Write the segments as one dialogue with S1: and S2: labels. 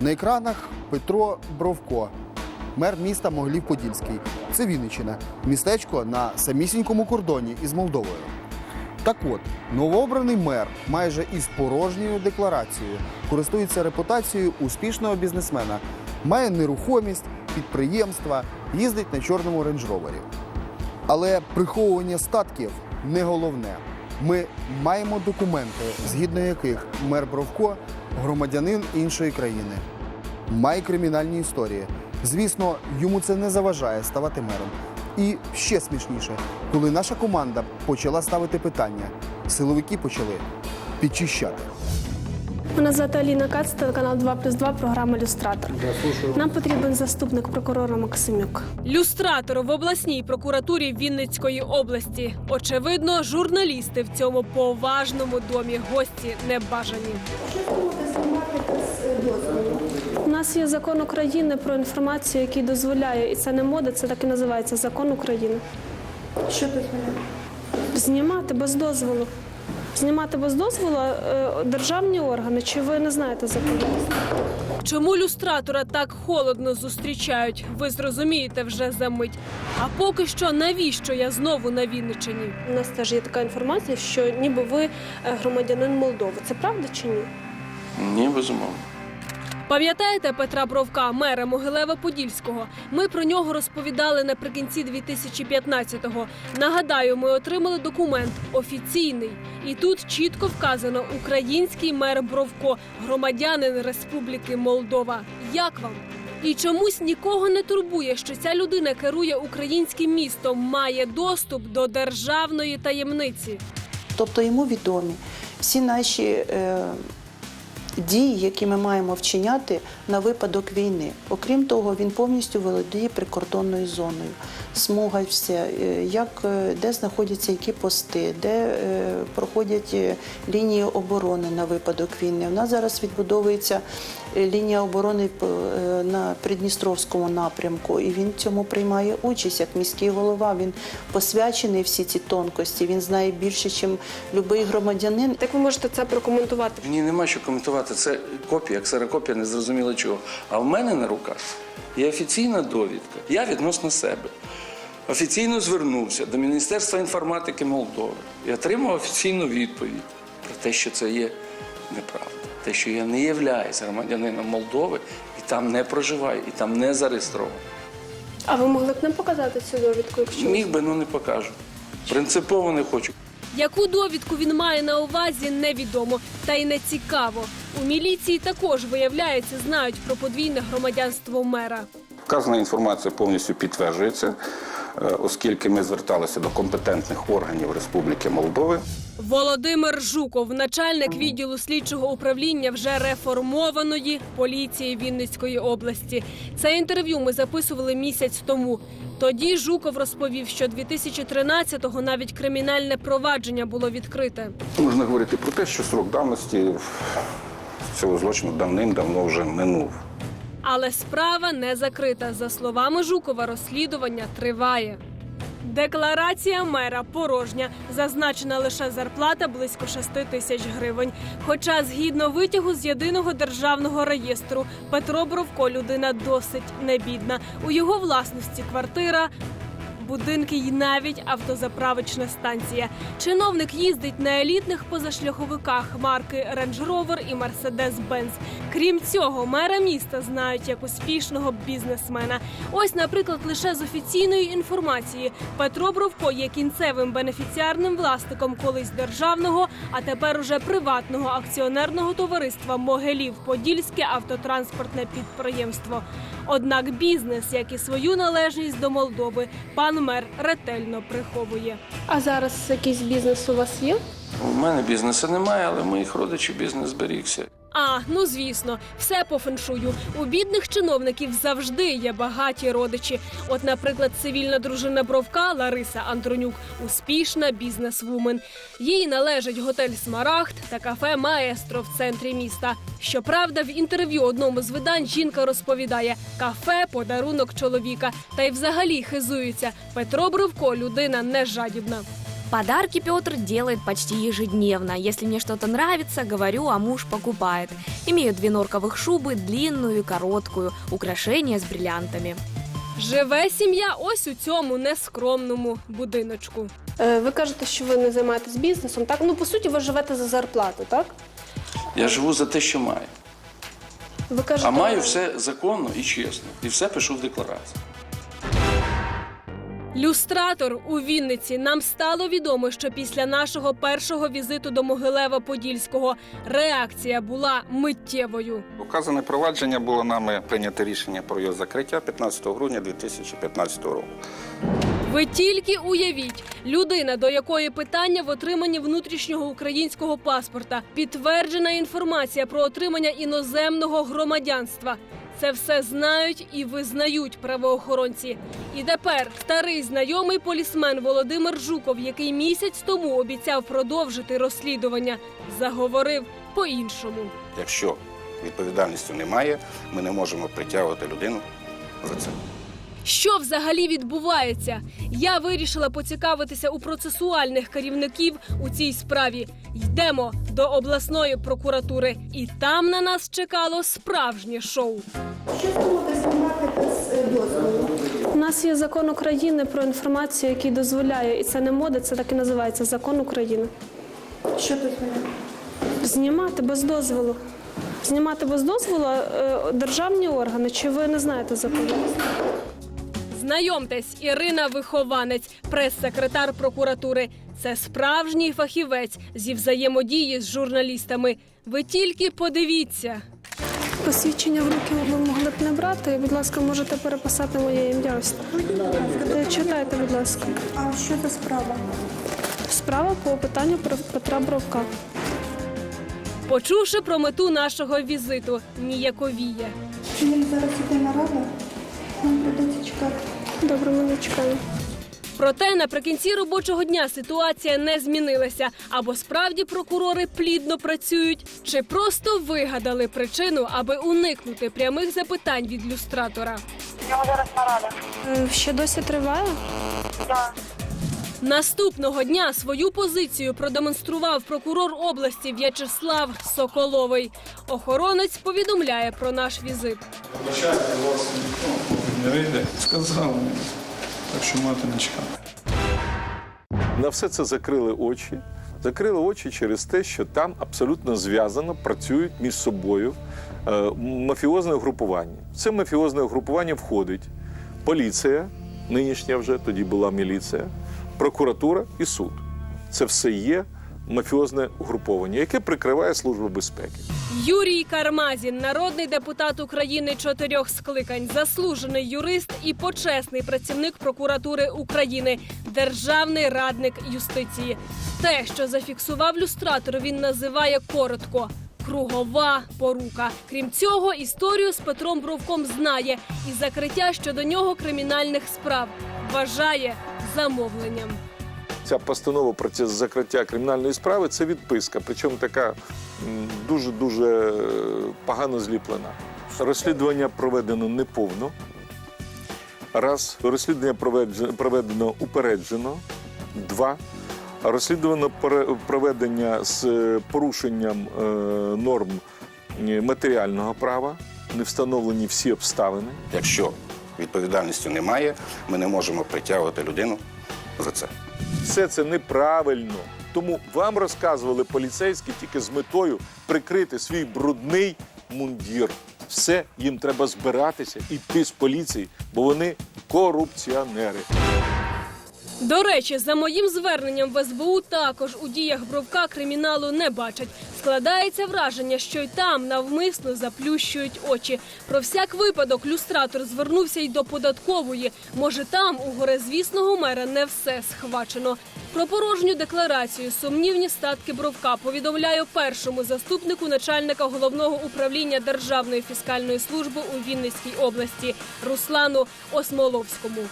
S1: На екранах Петро Бровко, мер міста Могилів-Подільський. Це Вінниччина, містечко на самісінькому кордоні із Молдовою. Так от, новообраний мер майже із порожньою декларацією користується репутацією успішного бізнесмена, має нерухомість, підприємства, їздить на чорному рейндж-ровері. Але приховування статків не головне. Ми маємо документи, згідно яких мер Бровко громадянин іншої країни. Має кримінальні історії. Звісно, йому це не заважає ставати мером. І ще смішніше, коли наша команда почала ставити питання, силовики почали підчищати.
S2: Мене звати Аліна Кац, телеканал 2 плюс 2, програма Люстратор. Нам потрібен заступник прокурора Максимюк.
S3: Люстратор в обласній прокуратурі Вінницької області. Очевидно, журналісти в цьому поважному домі гості не бажані.
S2: У нас є закон України про інформацію, який дозволяє, і це не мода, це так і називається закон України.
S4: Що дозволяє?
S2: Знімати без дозволу. Знімати без дозволу е, державні органи. Чи ви не знаєте законодавство?
S3: Чому люстратора так холодно зустрічають? Ви зрозумієте вже за мить. А поки що навіщо я знову на Вінниччині?
S2: У нас теж є така інформація, що ніби ви е, громадянин Молдови. Це правда чи ні?
S5: Ні, безумовно.
S3: Пам'ятаєте Петра Бровка, мера Могилева-Подільського? Ми про нього розповідали наприкінці 2015-го. Нагадаю, ми отримали документ офіційний, і тут чітко вказано український мер Бровко, громадянин Республіки Молдова. Як вам? І чомусь нікого не турбує, що ця людина керує українським містом, має доступ до державної таємниці.
S4: Тобто йому відомі всі наші е, дії, які ми маємо вчиняти на випадок війни. Окрім того, він повністю володіє прикордонною зоною. Смуга вся, е, як, е, де знаходяться які пости, де е, проходять лінії оборони на випадок війни. У нас зараз відбудовується лінія оборони е, на Придністровському напрямку, і він в цьому приймає участь як міський голова. Він посвячений всі ці тонкості. Він знає більше, ніж будь-який громадянин.
S2: Так ви можете це прокоментувати.
S5: Мені нема що коментувати. Це копія, ксерокопія, не зрозуміло чого. А в мене на руках є офіційна довідка. Я відносно себе. Офіційно звернувся до Міністерства інформатики Молдови і отримав офіційну відповідь про те, що це є неправда. Те, що я не являюсь громадянином Молдови і там не проживаю, і там не зареєстрований.
S2: А ви могли б нам показати цю довідку, якщо
S5: Міг би, ну не покажу. Принципово не хочу.
S3: Яку довідку він має на увазі, невідомо, та й не цікаво. У міліції також виявляється, знають про подвійне громадянство мера.
S6: Вказана інформація повністю підтверджується, оскільки ми зверталися до компетентних органів Республіки Молдови.
S3: Володимир Жуков, начальник відділу слідчого управління вже реформованої поліції Вінницької області. Це інтерв'ю ми записували місяць тому. Тоді Жуков розповів, що 2013-го навіть кримінальне провадження було відкрите.
S6: Можна говорити про те, що срок давності цього злочину давним-давно вже минув.
S3: Але справа не закрита. За словами Жукова, розслідування триває. Декларація мера порожня. Зазначена лише зарплата близько 6 тисяч гривень. Хоча, згідно витягу з єдиного державного реєстру, Петро Бровко людина досить небідна. У його власності квартира. Будинки й навіть автозаправочна станція. Чиновник їздить на елітних позашляховиках марки Range Rover і Mercedes-Benz. Крім цього, мера міста знають як успішного бізнесмена. Ось, наприклад, лише з офіційної інформації Петро Бровко є кінцевим бенефіціарним власником колись державного, а тепер уже приватного акціонерного товариства Могилів Подільське автотранспортне підприємство. Однак бізнес, як і свою належність до Молдови, пан мер ретельно приховує.
S2: А зараз якийсь бізнес у вас є?
S5: У мене бізнесу немає, але моїх родичів бізнес зберігся.
S3: А, ну звісно, все по феншую. У бідних чиновників завжди є багаті родичі. От, наприклад, цивільна дружина Бровка Лариса Антронюк успішна бізнесвумен. Їй належить готель Смарагд та кафе Маестро в центрі міста. Щоправда, в інтерв'ю одному з видань жінка розповідає: кафе подарунок чоловіка. Та й взагалі хизується. Петро Бровко людина не жадібна.
S7: Подарки Петр делает почти ежедневно. Если мне что-то нравится, говорю, а муж покупает. Имею две норковых шубы, длинную и короткую, украшения с бриллиантами.
S3: Живе сім'я ось у цьому нескромному будиночку.
S2: Е, Ви кажете, що ви не займаєтесь бізнесом, так? Ну, по суті, ви живете за зарплату, так?
S5: Я живу за те, що маю.
S2: Ви кажете,
S5: А маю все законно і чесно. І все пишу в декларації.
S3: Люстратор у Вінниці нам стало відомо, що після нашого першого візиту до Могилева Подільського реакція була миттєвою.
S6: Указане провадження було нами прийнято рішення про його закриття 15 грудня 2015 року.
S3: Ви тільки уявіть, людина, до якої питання в отриманні внутрішнього українського паспорта, підтверджена інформація про отримання іноземного громадянства. Це все знають і визнають правоохоронці. І тепер старий знайомий полісмен Володимир Жуков, який місяць тому обіцяв продовжити розслідування, заговорив по-іншому.
S6: Якщо відповідальності немає, ми не можемо притягувати людину за це.
S3: Що взагалі відбувається? Я вирішила поцікавитися у процесуальних керівників у цій справі. Йдемо до обласної прокуратури, і там на нас чекало справжнє шоу. Що думаєте дозволу?
S2: У нас є закон України про інформацію, який дозволяє, і це не мода, це так і називається закон України.
S4: Що дозволяє?
S2: Знімати без дозволу. Знімати без дозволу е, державні органи. Чи ви не знаєте законодавство?
S3: Знайомтесь, Ірина Вихованець, прес-секретар прокуратури. Це справжній фахівець зі взаємодії з журналістами. Ви тільки подивіться.
S2: Посвідчення в руки ви могли б не брати. Будь ласка, можете переписати моє ім'я. Ось. Е, Читайте, будь ласка.
S8: А що за справа?
S2: Справа по питанню про Петра Бровка.
S3: Почувши про мету нашого візиту, ніяковіє.
S8: Він зараз іде на раду. Нам придеться чекати.
S2: Добре, ми не чекаю.
S3: Проте наприкінці робочого дня ситуація не змінилася. Або справді прокурори плідно працюють, чи просто вигадали причину, аби уникнути прямих запитань від люстратора.
S2: Його зараз нарада. Ще досі триває?
S3: Наступного дня свою позицію продемонстрував прокурор області В'ячеслав Соколовий. Охоронець повідомляє про наш візит.
S9: Не вийде? Сказав мені. Так що мати не чекати.
S10: На все це закрили очі. Закрили очі через те, що там абсолютно зв'язано працюють між собою е, мафіозне угрупування. В це мафіозне угрупування входить поліція, нинішня вже тоді була міліція, прокуратура і суд. Це все є мафіозне угруповання, яке прикриває службу безпеки.
S3: Юрій Кармазін, народний депутат України чотирьох скликань, заслужений юрист і почесний працівник прокуратури України, державний радник юстиції. Те, що зафіксував люстратор, він називає коротко. Кругова порука. Крім цього, історію з Петром Бровком знає і закриття щодо нього кримінальних справ вважає замовленням.
S10: Ця постанова про це закриття кримінальної справи це відписка, причому така дуже дуже погано зліплена. Розслідування проведено неповно. Раз розслідування проведено упереджено. Два розслідувано проведення з е, порушенням е, норм е, матеріального права, не встановлені всі обставини.
S6: Якщо відповідальності немає, ми не можемо притягувати людину за це.
S10: Все це неправильно. Тому вам розказували поліцейські тільки з метою прикрити свій брудний мундір. Все їм треба збиратися і йти з поліції, бо вони корупціонери.
S3: До речі, за моїм зверненням в СБУ також у діях Бровка криміналу не бачать. Складається враження, що й там навмисно заплющують очі. Про всяк випадок люстратор звернувся й до податкової. Може, там у горизвісного мера не все схвачено. Про порожню декларацію, сумнівні статки Бровка повідомляю першому заступнику начальника головного управління Державної фіскальної служби у Вінницькій області Руслану Осмоловському.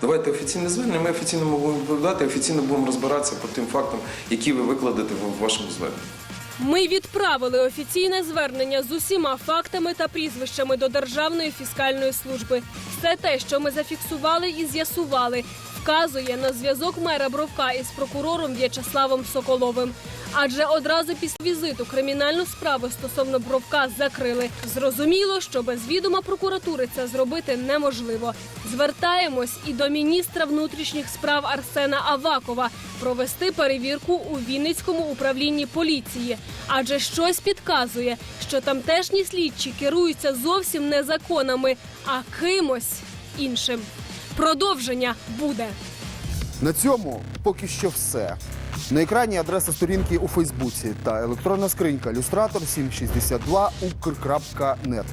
S11: Давайте офіційне звернення, ми офіційно будемо відповідати, офіційно будемо розбиратися по тим фактам, які ви викладете в вашому зверненні.
S3: Ми відправили офіційне звернення з усіма фактами та прізвищами до Державної фіскальної служби. Все те, що ми зафіксували і з'ясували, вказує на зв'язок мера Бровка із прокурором В'ячеславом Соколовим. Адже одразу після візиту кримінальну справу стосовно Бровка закрили. Зрозуміло, що без відома прокуратури це зробити неможливо. Звертаємось і до міністра внутрішніх справ Арсена Авакова провести перевірку у Вінницькому управлінні поліції. Адже щось підказує, що тамтешні слідчі керуються зовсім не законами, а кимось іншим. Продовження буде.
S1: На цьому поки що все. На екрані адреса сторінки у Фейсбуці та електронна скринька люстратор 762 ukr.net.